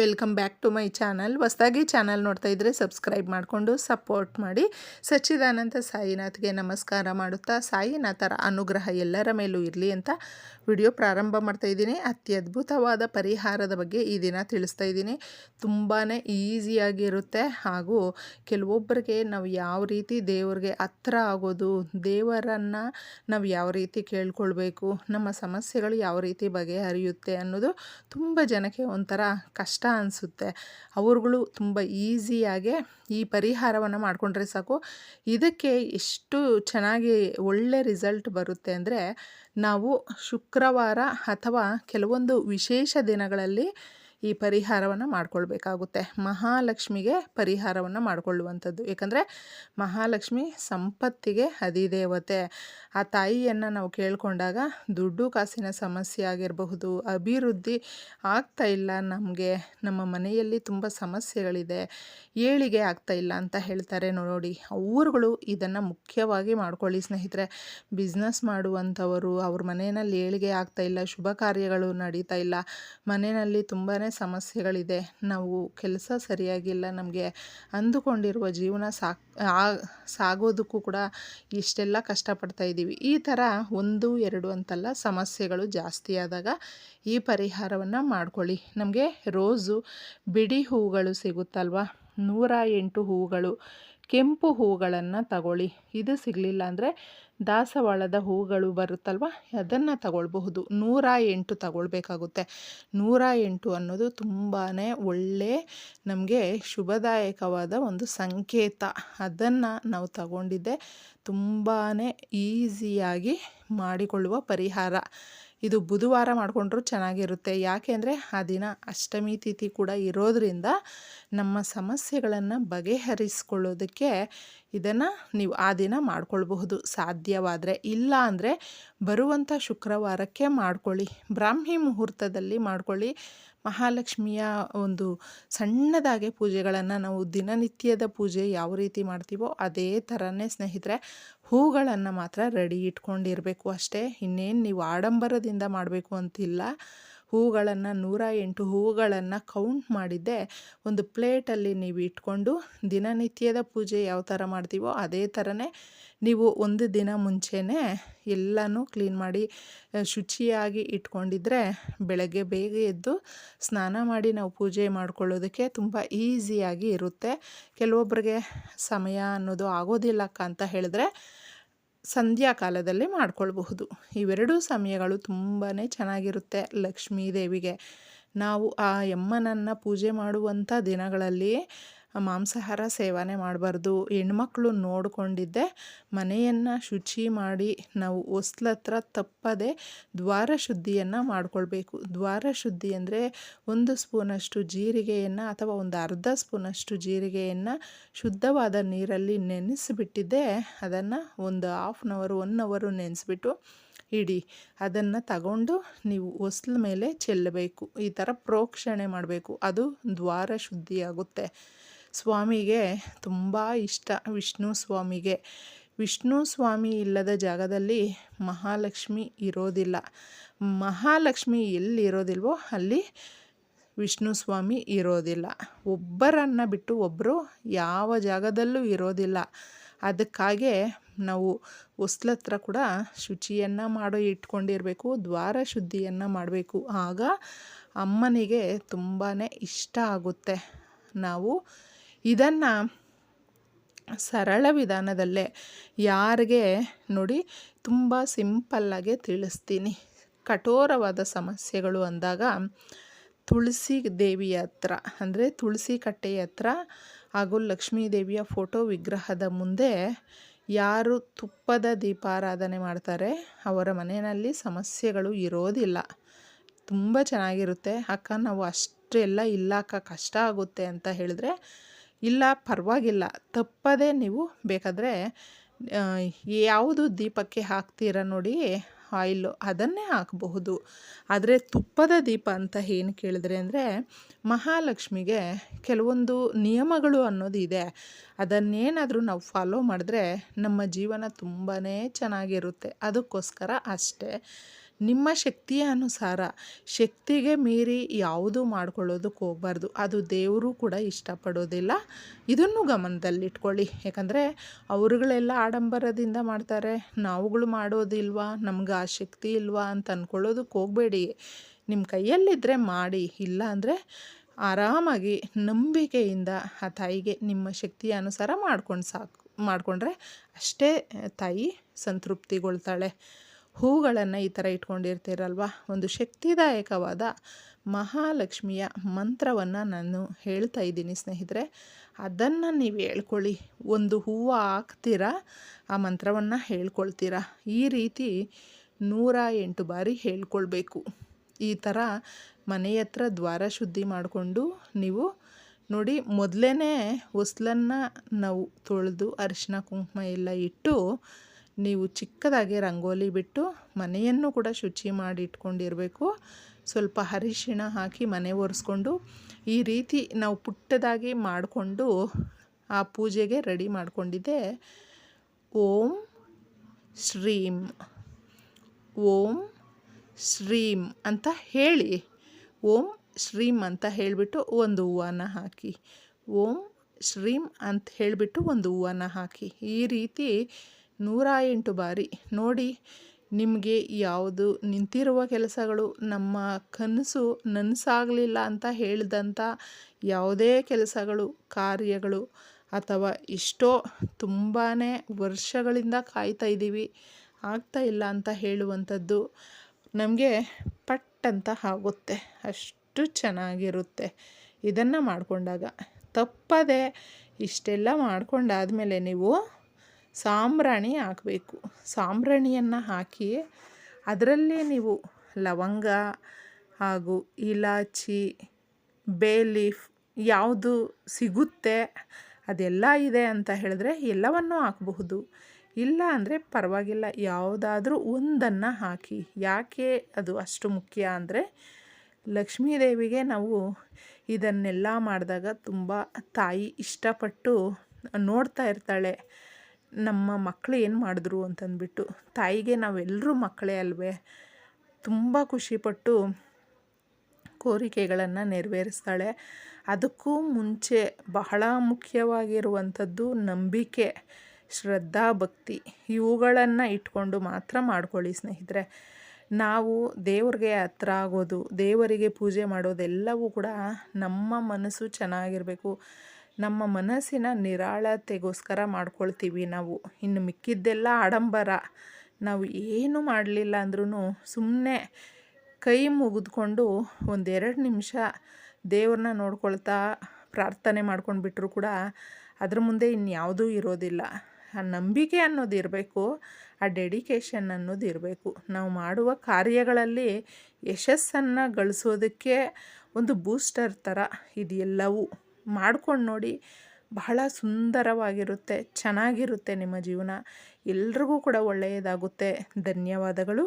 Welcome back to my channel. ಹೊಸದಾಗಿ channel ನೋಡ್ತಾ ಇದ್ದರೆ ಸಬ್ಸ್ಕ್ರೈಬ್ ಮಾಡಿಕೊಂಡು ಸಪೋರ್ಟ್ ಮಾಡಿ. ಸಚ್ಚಿದಾನಂದ ಸಾಯಿನಾಥ್ಗೆ ನಮಸ್ಕಾರ ಮಾಡುತ್ತಾ ಸಾಯಿನಾಥರ ಅನುಗ್ರಹ ಎಲ್ಲರ ಮೇಲೂ ಇರಲಿ ಅಂತ ವಿಡಿಯೋ ಪ್ರಾರಂಭ ಮಾಡ್ತಾ ಇದ್ದೀನಿ. ಅತ್ಯದ್ಭುತವಾದ ಪರಿಹಾರದ ಬಗ್ಗೆ ಈ ದಿನ ತಿಳಿಸ್ತಾ ಇದ್ದೀನಿ. ತುಂಬಾ ಈಸಿಯಾಗಿರುತ್ತೆ. ಹಾಗೂ ಕೆಲವೊಬ್ಬರಿಗೆ ನಾವು ಯಾವ ರೀತಿ ದೇವರಿಗೆ ಹತ್ರ ಆಗೋದು, ದೇವರನ್ನು ನಾವು ಯಾವ ರೀತಿ ಕೇಳ್ಕೊಳ್ಬೇಕು, ನಮ್ಮ ಸಮಸ್ಯೆಗಳು ಯಾವ ರೀತಿ ಬಗೆಹರಿಯುತ್ತೆ ಅನ್ನೋದು ತುಂಬ ಜನಕ್ಕೆ ಒಂಥರ ಕಷ್ಟ ಅನಿಸುತ್ತೆ. ಅವ್ರುಗಳು ತುಂಬ ಈಸಿಯಾಗೆ ಈ ಪರಿಹಾರವನ್ನು ಮಾಡಿಕೊಂಡ್ರೆ ಸಾಕು. ಇದಕ್ಕೆ ಎಷ್ಟು ಚೆನ್ನಾಗಿ ಒಳ್ಳೆ ರಿಸಲ್ಟ್ ಬರುತ್ತೆ ಅಂದರೆ ನಾವು ಶುಕ್ರವಾರ ಅಥವಾ ಕೆಲವೊಂದು ವಿಶೇಷ ದಿನಗಳಲ್ಲಿ ಈ ಪರಿಹಾರವನ್ನು ಮಾಡಿಕೊಳ್ಬೇಕಾಗುತ್ತೆ. ಮಹಾಲಕ್ಷ್ಮಿಗೆ ಪರಿಹಾರವನ್ನು ಮಾಡಿಕೊಳ್ಳುವಂಥದ್ದು. ಏಕೆಂದರೆ ಮಹಾಲಕ್ಷ್ಮಿ ಸಂಪತ್ತಿಗೆ ಅಧಿದೇವತೆ. ಆ ತಾಯಿಯನ್ನು ನಾವು ಕೇಳಿಕೊಂಡಾಗ ದುಡ್ಡು ಕಾಸಿನ ಸಮಸ್ಯೆ ಆಗಿರಬಹುದು, ಅಭಿವೃದ್ಧಿ ಆಗ್ತಾ ಇಲ್ಲ ನಮಗೆ. ನಮ್ಮ ಮನೆಯಲ್ಲಿ ತುಂಬ ಸಮಸ್ಯೆಗಳಿದೆ. ಏಳಿಗೆ ಆಗ್ತಾ ಇಲ್ಲ ಅಂತ ಹೇಳ್ತಾರೆ ನೋಡಿ. ಊರುಗಳು ಇದನ್ನು ಮುಖ್ಯವಾಗಿ ಮಾಡ್ಕೊಳ್ಳಿ ಸ್ನೇಹಿತರೆ. ಬಿಸ್ನೆಸ್ ಮಾಡುವಂಥವರು, ಅವ್ರ ಮನೆಯಲ್ಲಿ ಏಳಿಗೆ ಆಗ್ತಾ ಇಲ್ಲ, ಶುಭ ಕಾರ್ಯಗಳು ನಡೀತಾ ಇಲ್ಲ. ಮನೆಯಲ್ಲಿ ತುಂಬಾ ಸಮಸ್ಯೆಗಳಿದೆ. ನಾವು ಕೆಲಸ ಸರಿಯಾಗಿಲ್ಲ. ನಮಗೆ ಅಂದುಕೊಂಡಿರುವ ಜೀವನ ಸಾಕ್ ಸಾಗೋದಕ್ಕೂ ಕೂಡ ಇಷ್ಟೆಲ್ಲ ಕಷ್ಟಪಡ್ತಾ ಇದ್ದೀವಿ. ಈ ಥರ ಒಂದು, ಎರಡು ಅಂತಲ್ಲ ಸಮಸ್ಯೆಗಳು ಜಾಸ್ತಿ ಆದಾಗ ಈ ಪರಿಹಾರವನ್ನು ಮಾಡ್ಕೊಳ್ಳಿ. ನಮಗೆ ರೋಸು, ಬಿಡಿ ಹೂಗಳು ಸಿಗುತ್ತಲ್ವ? ನೂರ ಎಂಟು ಹೂಗಳು ಕೆಂಪು ಹೂಗಳನ್ನು ತಗೊಳ್ಳಿ. ಇದು ಸಿಗಲಿಲ್ಲ ಅಂದರೆ ದಾಸವಾಳದ ಹೂಗಳು ಬರುತ್ತಲ್ವ? ಅದನ್ನು ತಗೊಳ್ಬಹುದು. ನೂರ ಎಂಟು ತಗೊಳ್ಬೇಕಾಗುತ್ತೆ. ನೂರ ಎಂಟು ಅನ್ನೋದು ತುಂಬಾ ಒಳ್ಳೆ, ನಮಗೆ ಶುಭದಾಯಕವಾದ ಒಂದು ಸಂಕೇತ. ಅದನ್ನು ನಾವು ತಗೊಂಡಿದ್ದೆ. ತುಂಬಾ ಈಸಿಯಾಗಿ ಮಾಡಿಕೊಳ್ಳುವ ಪರಿಹಾರ. ಇದು ಬುಧವಾರ ಮಾಡಿಕೊಂಡ್ರೂ ಚೆನ್ನಾಗಿರುತ್ತೆ. ಯಾಕೆಂದರೆ ಆ ದಿನ ಅಷ್ಟಮಿ ತಿಥಿ ಕೂಡ ಇರೋದರಿಂದ ನಮ್ಮ ಸಮಸ್ಯೆಗಳನ್ನು ಬಗೆಹರಿಸ್ಕೊಳ್ಳೋದಕ್ಕೆ ಇದನ್ನು ನೀವು ಆ ದಿನ ಮಾಡ್ಕೊಳ್ಬಹುದು. ಸಾಧ್ಯವಾದರೆ ಇಲ್ಲ ಅಂದರೆ ಬರುವಂಥ ಶುಕ್ರವಾರಕ್ಕೆ ಮಾಡ್ಕೊಳ್ಳಿ. ಬ್ರಾಹ್ಮಿ ಮುಹೂರ್ತದಲ್ಲಿ ಮಾಡ್ಕೊಳ್ಳಿ. ಮಹಾಲಕ್ಷ್ಮಿಯ ಒಂದು ಸಣ್ಣದಾಗೆ ಪೂಜೆಗಳನ್ನು ನಾವು ದಿನನಿತ್ಯದ ಪೂಜೆ ಯಾವ ರೀತಿ ಮಾಡ್ತೀವೋ ಅದೇ ಥರನೇ ಸ್ನೇಹಿತರೆ, ಹೂಗಳನ್ನು ಮಾತ್ರ ರೆಡಿ ಇಟ್ಕೊಂಡಿರಬೇಕು ಅಷ್ಟೇ. ಇನ್ನೇನು ನೀವು ಆಡಂಬರದಿಂದ ಮಾಡಬೇಕು ಅಂತಿಲ್ಲ. ಹೂಗಳನ್ನು, ನೂರ ಎಂಟು ಹೂಗಳನ್ನು ಕೌಂಟ್ ಮಾಡಿದ್ದೆ. ಒಂದು ಪ್ಲೇಟಲ್ಲಿ ನೀವು ಇಟ್ಕೊಂಡು ದಿನನಿತ್ಯದ ಪೂಜೆ ಯಾವ ಥರ ಮಾಡ್ತೀವೋ ಅದೇ ಥರನೇ ನೀವು ಒಂದು ದಿನ ಮುಂಚೆನೇ ಎಲ್ಲನೂ ಕ್ಲೀನ್ ಮಾಡಿ ಶುಚಿಯಾಗಿ ಇಟ್ಕೊಂಡಿದ್ರೆ ಬೆಳಗ್ಗೆ ಬೇಗ ಎದ್ದು ಸ್ನಾನ ಮಾಡಿ ನಾವು ಪೂಜೆ ಮಾಡ್ಕೊಳ್ಳೋದಕ್ಕೆ ತುಂಬ ಈಸಿಯಾಗಿ ಇರುತ್ತೆ. ಕೆಲವೊಬ್ಬರಿಗೆ ಸಮಯ ಅನ್ನೋದು ಆಗೋದಿಲ್ಲಕ್ಕ ಅಂತ ಹೇಳಿದ್ರೆ ಸಂಧ್ಯಾ ಕಾಲದಲ್ಲಿ ಮಾಡ್ಕೊಳ್ಬಹುದು. ಇವೆರಡೂ ಸಮಯಗಳು ತುಂಬಾ ಚೆನ್ನಾಗಿರುತ್ತೆ ಲಕ್ಷ್ಮೀ ದೇವಿಗೆ ನಾವು ಆ ಯಮ್ಮನನ್ನು ಪೂಜೆ ಮಾಡುವಂಥ ದಿನಗಳಲ್ಲಿ ಮಾಂಸಾಹಾರ ಸೇವನೆ ಮಾಡಬಾರ್ದು. ಹೆಣ್ಮಕ್ಳು ನೋಡಿಕೊಂಡಿದ್ದೆ, ಮನೆಯನ್ನು ಶುಚಿ ಮಾಡಿ ನಾವು ಹೊಸ್ಲತ್ರ ತಪ್ಪದೆ ದ್ವಾರ ಶುದ್ಧಿಯನ್ನು ಮಾಡಿಕೊಳ್ಬೇಕು. ದ್ವಾರ ಶುದ್ಧಿ ಅಂದರೆ ಒಂದು ಸ್ಪೂನಷ್ಟು ಜೀರಿಗೆಯನ್ನು ಅಥವಾ ಒಂದು ಅರ್ಧ ಸ್ಪೂನಷ್ಟು ಜೀರಿಗೆಯನ್ನು ಶುದ್ಧವಾದ ನೀರಲ್ಲಿ ನೆನೆಸಿಬಿಟ್ಟಿದ್ದೆ. ಅದನ್ನು ಒಂದು ಹಾಫ್ ಆನ್ ಅವರು ಒನ್ ಅವರು ನೆನೆಸ್ಬಿಟ್ಟು ಇಡಿ. ಅದನ್ನು ತಗೊಂಡು ನೀವು ಹೊಸ್ಲ ಮೇಲೆ ಚೆಲ್ಲಬೇಕು. ಈ ಥರ ಪ್ರೋಕ್ಷಣೆ ಮಾಡಬೇಕು. ಅದು ದ್ವಾರ ಶುದ್ಧಿಯಾಗುತ್ತೆ ಸ್ವಾಮಿಗೆ ತುಂಬ ಇಷ್ಟ. ವಿಷ್ಣು ಸ್ವಾಮಿಗೆ. ವಿಷ್ಣು ಸ್ವಾಮಿ ಇಲ್ಲದ ಜಾಗದಲ್ಲಿ ಮಹಾಲಕ್ಷ್ಮಿ ಇರೋದಿಲ್ಲ. ಮಹಾಲಕ್ಷ್ಮಿ ಎಲ್ಲಿರೋದಿಲ್ವೋ ಅಲ್ಲಿ ವಿಷ್ಣು ಸ್ವಾಮಿ ಇರೋದಿಲ್ಲ. ಒಬ್ಬರನ್ನು ಬಿಟ್ಟು ಒಬ್ಬರು ಯಾವ ಜಾಗದಲ್ಲೂ ಇರೋದಿಲ್ಲ. ಅದಕ್ಕಾಗೆ ನಾವು ಹೊಸ್ಲತ್ರ ಕೂಡ ಶುಚಿಯನ್ನು ಮಾಡೋ ಇಟ್ಕೊಂಡಿರಬೇಕು, ದ್ವಾರ ಶುದ್ಧಿಯನ್ನು ಮಾಡಬೇಕು. ಆಗ ಅಮ್ಮನಿಗೆ ತುಂಬಾ ಇಷ್ಟ ಆಗುತ್ತೆ. ನಾವು ಇದನ್ನು ಸರಳ ವಿಧಾನದಲ್ಲೇ ಯಾರಿಗೆ ನೋಡಿ ತುಂಬ ಸಿಂಪಲ್ಲಾಗೆ ತಿಳಿಸ್ತೀನಿ. ಕಠೋರವಾದ ಸಮಸ್ಯೆಗಳು ಅಂದಾಗ ತುಳಸಿ ದೇವಿಯ ಹತ್ರ, ಅಂದರೆ ತುಳಸಿ ಕಟ್ಟೆಯ ಹತ್ರ ಹಾಗೂ ಲಕ್ಷ್ಮೀ ದೇವಿಯ ಫೋಟೋ ವಿಗ್ರಹದ ಮುಂದೆ ಯಾರು ತುಪ್ಪದ ದೀಪಾರಾಧನೆ ಮಾಡ್ತಾರೆ, ಅವರ ಮನೆಯಲ್ಲಿ ಸಮಸ್ಯೆಗಳು ಇರೋದಿಲ್ಲ. ತುಂಬ ಚೆನ್ನಾಗಿರುತ್ತೆ. ಅಕ್ಕ, ನಾವು ಅಷ್ಟೆಲ್ಲ ಇಲ್ಲ ಕಷ್ಟ ಆಗುತ್ತೆ ಅಂತ ಹೇಳಿದ್ರೆ ಇಲ್ಲ, ಪರವಾಗಿಲ್ಲ. ತಪ್ಪದೇ ನೀವು ಬೇಕಾದರೆ ಯಾವುದು ದೀಪಕ್ಕೆ ಹಾಕ್ತೀರ ನೋಡಿ, ಆಯಿಲು ಅದನ್ನೇ ಹಾಕಬಹುದು. ಆದರೆ ತುಪ್ಪದ ದೀಪ ಅಂತ ಏನು ಕೇಳಿದ್ರೆ ಅಂದರೆ, ಮಹಾಲಕ್ಷ್ಮಿಗೆ ಕೆಲವೊಂದು ನಿಯಮಗಳು ಅನ್ನೋದು ಇದೆ. ಅದನ್ನೇನಾದರೂ ನಾವು ಫಾಲೋ ಮಾಡಿದ್ರೆ ನಮ್ಮ ಜೀವನ ತುಂಬಾ ಚೆನ್ನಾಗಿರುತ್ತೆ. ಅದಕ್ಕೋಸ್ಕರ ಅಷ್ಟೇ. ನಿಮ್ಮ ಶಕ್ತಿಯ ಅನುಸಾರ ಶಕ್ತಿಗೆ ಮೀರಿ ಯಾವುದು ಮಾಡ್ಕೊಳ್ಳೋದಕ್ಕೆ ಹೋಗ್ಬಾರ್ದು. ಅದು ದೇವರು ಕೂಡ ಇಷ್ಟಪಡೋದಿಲ್ಲ. ಇದನ್ನು ಗಮನದಲ್ಲಿಟ್ಕೊಳ್ಳಿ. ಯಾಕಂದರೆ ಅವರುಗಳೆಲ್ಲ ಆಡಂಬರದಿಂದ ಮಾಡ್ತಾರೆ. ನಾವುಗಳು ಮಾಡೋದಿಲ್ವಾ? ನಮ್ಗೆ ಆ ಶಕ್ತಿ ಇಲ್ವಾ ಅಂತ ಅಂದ್ಕೊಳ್ಳೋದಕ್ಕೆ ಹೋಗಬೇಡಿ. ನಿಮ್ಮ ಕೈಯಲ್ಲಿದ್ದರೆ ಮಾಡಿ. ಇಲ್ಲ ಅಂದರೆ ಆರಾಮಾಗಿ ನಂಬಿಕೆಯಿಂದ ಆ ತಾಯಿಗೆ ನಿಮ್ಮ ಶಕ್ತಿಯ ಅನುಸಾರ ಮಾಡ್ಕೊಂಡು ಸಾಕು, ಮಾಡಿಕೊಂಡ್ರೆ ಅಷ್ಟೇ ತಾಯಿ ಸಂತೃಪ್ತಿಗೊಳ್ತಾಳೆ. ಹೂಗಳನ್ನು ಈ ಥರ ಇಟ್ಕೊಂಡಿರ್ತೀರಲ್ವ? ಒಂದು ಶಕ್ತಿದಾಯಕವಾದ ಮಹಾಲಕ್ಷ್ಮಿಯ ಮಂತ್ರವನ್ನು ನಾನು ಹೇಳ್ತಾ ಇದ್ದೀನಿ ಸ್ನೇಹಿತರೆ. ಅದನ್ನು ನೀವು ಹೇಳ್ಕೊಳ್ಳಿ. ಒಂದು ಹೂವು ಹಾಕ್ತೀರಾ? ಆ ಮಂತ್ರವನ್ನು ಹೇಳ್ಕೊಳ್ತೀರಾ? ಈ ರೀತಿ ನೂರ ಎಂಟು ಬಾರಿ ಹೇಳ್ಕೊಳ್ಬೇಕು. ಈ ಥರ ಮನೆ ಹತ್ರ ದ್ವಾರ ಶುದ್ಧಿ ಮಾಡಿಕೊಂಡು ನೀವು ನೋಡಿ ಮೊದಲೇ ಹೊಸ್ಲನ್ನು ನಾವು ತೊಳೆದು ಅರಿಶಿನ ಕುಂಕುಮ ಎಲ್ಲ ಇಟ್ಟು ನೀವು ಚಿಕ್ಕದಾಗಿ ರಂಗೋಲಿ ಬಿಟ್ಟು ಮನೆಯನ್ನು ಕೂಡ ಶುಚಿ ಮಾಡಿ ಇಟ್ಕೊಂಡಿರಬೇಕು. ಸ್ವಲ್ಪ ಅರಿಶಿಣ ಹಾಕಿ ಮನೆ ಒರೆಸ್ಕೊಂಡು ಈ ರೀತಿ ನಾವು ಪುಟ್ಟದಾಗಿ ಮಾಡಿಕೊಂಡು ಆ ಪೂಜೆಗೆ ರೆಡಿ ಮಾಡಿಕೊಂಡಿದ್ದೆ. ಓಂ ಶ್ರೀಂ ಓಂ ಶ್ರೀಂ ಅಂತ ಹೇಳಿ, ಓಂ ಶ್ರೀಂ ಅಂತ ಹೇಳಿಬಿಟ್ಟು ಒಂದು ಹೂವನ್ನು ಹಾಕಿ, ಓಂ ಶ್ರೀಂ ಅಂತ ಹೇಳಿಬಿಟ್ಟು ಒಂದು ಹೂವನ್ನು ಹಾಕಿ. ಈ ರೀತಿ ನೂರ ಎಂಟು ಬಾರಿ ನೋಡಿ ನಿಮಗೆ ಯಾವುದು ನಿಂತಿರುವ ಕೆಲಸಗಳು ನಮ್ಮ ಕನಸು ನನಸಾಗಲಿಲ್ಲ ಅಂತ ಹೇಳಿದಂಥ ಯಾವುದೇ ಕೆಲಸಗಳು, ಕಾರ್ಯಗಳು ಅಥವಾ ಎಷ್ಟೋ ತುಂಬಾ ವರ್ಷಗಳಿಂದ ಕಾಯ್ತಾ ಇದ್ದೀವಿ, ಆಗ್ತಾ ಇಲ್ಲ ಅಂತ ಹೇಳುವಂಥದ್ದು ನಮಗೆ ಪಟ್ಟಂತ ಆಗುತ್ತೆ, ಅಷ್ಟು ಚೆನ್ನಾಗಿರುತ್ತೆ. ಇದನ್ನು ಮಾಡಿಕೊಂಡಾಗ ತಪ್ಪದೆ ಇಷ್ಟೆಲ್ಲ ಮಾಡಿಕೊಂಡಾದ್ಮೇಲೆ ನೀವು ಸಾಂಬ್ರಾಣಿ ಹಾಕಬೇಕು. ಸಾಂಬ್ರಾಣಿಯನ್ನು ಹಾಕಿ ಅದರಲ್ಲೇ ನೀವು ಲವಂಗ ಹಾಗೂ ಇಲಾಚಿ, ಬೇ ಲೀಫ್ ಯಾವುದು ಸಿಗುತ್ತೆ ಅದೆಲ್ಲ ಇದೆ ಅಂತ ಹೇಳಿದ್ರೆ ಎಲ್ಲವನ್ನು ಹಾಕಬಹುದು. ಇಲ್ಲ ಅಂದರೆ ಪರವಾಗಿಲ್ಲ, ಯಾವುದಾದ್ರೂ ಒಂದನ್ನು ಹಾಕಿ. ಯಾಕೆ ಅದು ಅಷ್ಟು ಮುಖ್ಯ ಅಂದರೆ ಲಕ್ಷ್ಮೀದೇವಿಗೆ ನಾವು ಇದನ್ನೆಲ್ಲ ಮಾಡಿದಾಗ ತುಂಬ ತಾಯಿ ಇಷ್ಟಪಟ್ಟು ನೋಡ್ತಾ ಇರ್ತಾಳೆ. ನಮ್ಮ ಮಕ್ಕಳು ಏನು ಮಾಡಿದ್ರು ಅಂತಂದ್ಬಿಟ್ಟು, ತಾಯಿಗೆ ನಾವೆಲ್ಲರೂ ಮಕ್ಕಳೇ ಅಲ್ವೇ, ತುಂಬ ಖುಷಿಪಟ್ಟು ಕೋರಿಕೆಗಳನ್ನು ನೆರವೇರಿಸ್ತಾಳೆ. ಅದಕ್ಕೂ ಮುಂಚೆ ಬಹಳ ಮುಖ್ಯವಾಗಿರುವಂಥದ್ದು ನಂಬಿಕೆ, ಶ್ರದ್ಧಾ, ಭಕ್ತಿ, ಇವುಗಳನ್ನು ಇಟ್ಕೊಂಡು ಮಾತ್ರ ಮಾಡ್ಕೊಳ್ಳಿ ಸ್ನೇಹಿತರೆ. ನಾವು ದೇವ್ರಿಗೆ ಹತ್ರ ಆಗೋದು, ದೇವರಿಗೆ ಪೂಜೆ ಮಾಡೋದೆಲ್ಲವೂ ಕೂಡ ನಮ್ಮ ಮನಸ್ಸು ಚೆನ್ನಾಗಿರಬೇಕು. ನಮ್ಮ ಮನಸ್ಸಿನ ನಿರಾಳತೆಗೋಸ್ಕರ ಮಾಡ್ಕೊಳ್ತೀವಿ ನಾವು. ಇನ್ನು ಮಿಕ್ಕಿದ್ದೆಲ್ಲ ಆಡಂಬರ. ನಾವು ಏನು ಮಾಡಲಿಲ್ಲ ಅಂದ್ರೂ ಸುಮ್ಮನೆ ಕೈ ಮುಗಿದ್ಕೊಂಡು ಒಂದೆರಡು ನಿಮಿಷ ದೇವ್ರನ್ನ ನೋಡ್ಕೊಳ್ತಾ ಪ್ರಾರ್ಥನೆ ಮಾಡ್ಕೊಂಡು ಬಿಟ್ಟರು ಕೂಡ ಅದ್ರ ಮುಂದೆ ಇನ್ಯಾವುದೂ ಇರೋದಿಲ್ಲ. ಆ ನಂಬಿಕೆ ಅನ್ನೋದು ಇರಬೇಕು, ಆ ಡೆಡಿಕೇಶನ್ ಅನ್ನೋದು ಇರಬೇಕು. ನಾವು ಮಾಡುವ ಕಾರ್ಯಗಳಲ್ಲಿ ಯಶಸ್ಸನ್ನು ಗಳಿಸೋದಕ್ಕೆ ಒಂದು ಬೂಸ್ಟರ್ ಥರ ಇದೆಲ್ಲವೂ. ಮಾಡ್ಕೊಂಡು ನೋಡಿ ಬಹಳ ಸುಂದರವಾಗಿರುತ್ತೆ ಚೆನ್ನಾಗಿರುತ್ತೆ ನಿಮ್ಮ ಜೀವನ. ಎಲ್ರಿಗೂ ಕೂಡ ಒಳ್ಳೆಯದಾಗುತ್ತೆ. ಧನ್ಯವಾದಗಳು.